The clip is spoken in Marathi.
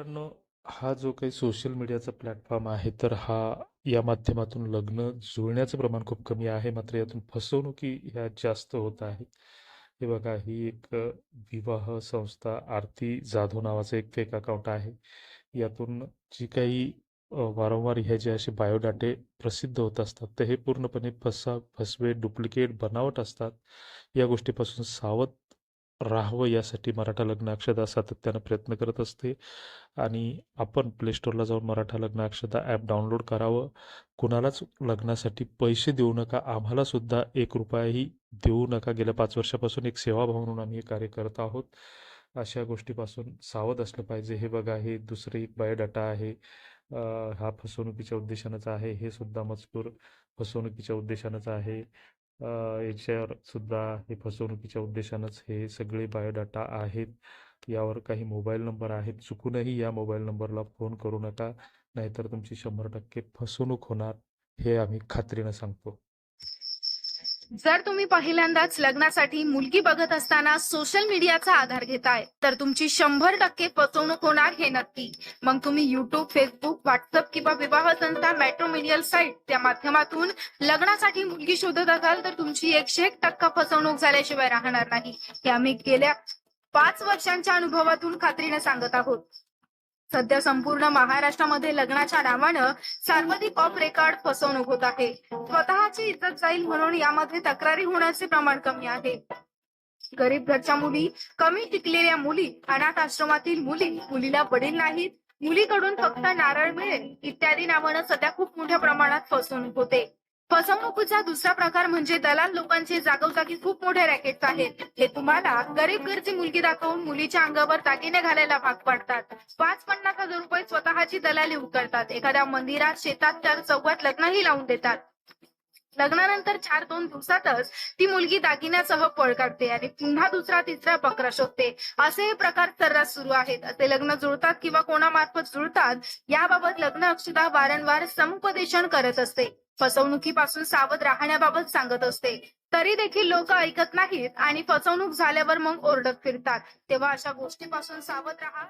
मित्रांनो, हा जो काही सोशल मीडियाचा प्लॅटफॉर्म आहे, तर हा या माध्यमातून लग्न जुळण्याचं प्रमाण खूप कमी आहे. मात्र यातून फसवणुकी ह्या जास्त होत आहेत. हे बघा, ही एक विवाह संस्था आरती जाधव नावाचं एक फेक अकाउंट आहे. यातून जी काही वारंवार ह्या जे असे बायोडाटे प्रसिद्ध होत असतात, तर हे पूर्णपणे फसा फसवे, डुप्लिकेट, बनावट असतात. या गोष्टीपासून सावध राहावं यासाठी मराठा लग्न अक्षता सातत्यानं प्रयत्न करत असते आणि आपण प्लेस्टोरला जाऊन मराठा लग्न ॲप डाउनलोड करावं. कुणालाच लग्नासाठी पैसे देऊ नका. आम्हाला सुद्धा एक रुपयाही देऊ नका. गेल्या पाच वर्षापासून एक सेवाभाव म्हणून आम्ही हे कार्य करत आहोत. अशा गोष्टीपासून सावध असलं पाहिजे. हे बघा, हे दुसरे एक बायोडाटा आहे. हा फसवणुकीच्या उद्देशानंच आहे. हे सुद्धा मजकूर फसवणुकीच्या उद्देशानंच आहे. याच्यावर सुद्धा हे फसवणुकीच्या उद्देशानंच हे सगळे बायोडाटा आहेत. यावर काही मोबाईल नंबर आहेत. चुकूनही या मोबाईल नंबरला फोन करू नका. नाहीतर तुमची 100% फसवणूक होणार, हे आम्ही खात्रीनं सांगतो. जर तुम्ही पहिल्यांदाच लग्नासाठी मुलगी बघत असताना सोशल मीडियाचा आधार घेताय तर तुमची शंभर टक्के फसवणूक होणार हे नक्की. मग तुम्ही युट्यूब फेसबुक व्हॉट्सअप किंवा विवाह संस्था मॅट्रोमिडियल साईट त्या माध्यमातून लग्नासाठी मुलगी शोधत असाल तर तुमची एकशे एक टक्का फसवणूक झाल्याशिवाय राहणार नाही. हे आम्ही गेल्या पाच वर्षांच्या अनुभवातून खात्रीने सांगत आहोत. सध्या संपूर्ण महाराष्ट्रामध्ये लग्नाच्या नावानं सर्वाधिक ऑफ रेकॉर्ड फसवणूक होत आहे. स्वतःची इज्जत जाईल म्हणून यामध्ये तक्रारी होण्याचे प्रमाण कमी आहे. गरीब घरच्या मुली कमी टिकलेल्या मुली अनाथ आश्रमातील मुली मुलीला वडील नाहीत मुलीकडून फक्त नारळ मिळेल इत्यादी नावानं सध्या खूप मोठ्या प्रमाणात फसवणूक होते. फसवणुकीचा दुसरा प्रकार म्हणजे दलाल लोकांचे जागोजागी खूप मोठे रॅकेट आहेत. हे तुम्हाला गरीब घरची मुलगी दाखवून मुलीच्या अंगावर दागिने घालायला भाग पाडतात. पाच पन्नास हजार रुपये स्वतःची दलाली उकळतात एखाद्या मंदिरात शेतात तर चौकात लग्नही लावून देतात. लग्नानंतर चार दोन दिवसातच ती मुलगी दागिन्यासह पळ काढते आणि पुन्हा दुसरा तिसरा बकरा शोधते. असे हे प्रकार सर्रास सुरू आहेत. असे लग्न जुळतात किंवा कोणामार्फत जुळतात याबाबत लग्न अक्षता वारंवार समुपदेशन करत असते. फसवणुकीपासून सावध राहण्याबाबत सांगत असते. तरी देखील लोक ऐकत नाहीत आणि फसवणूक झाल्यावर मग ओरडत फिरतात. तेव्हा अशा गोष्टीपासून सावध राहा.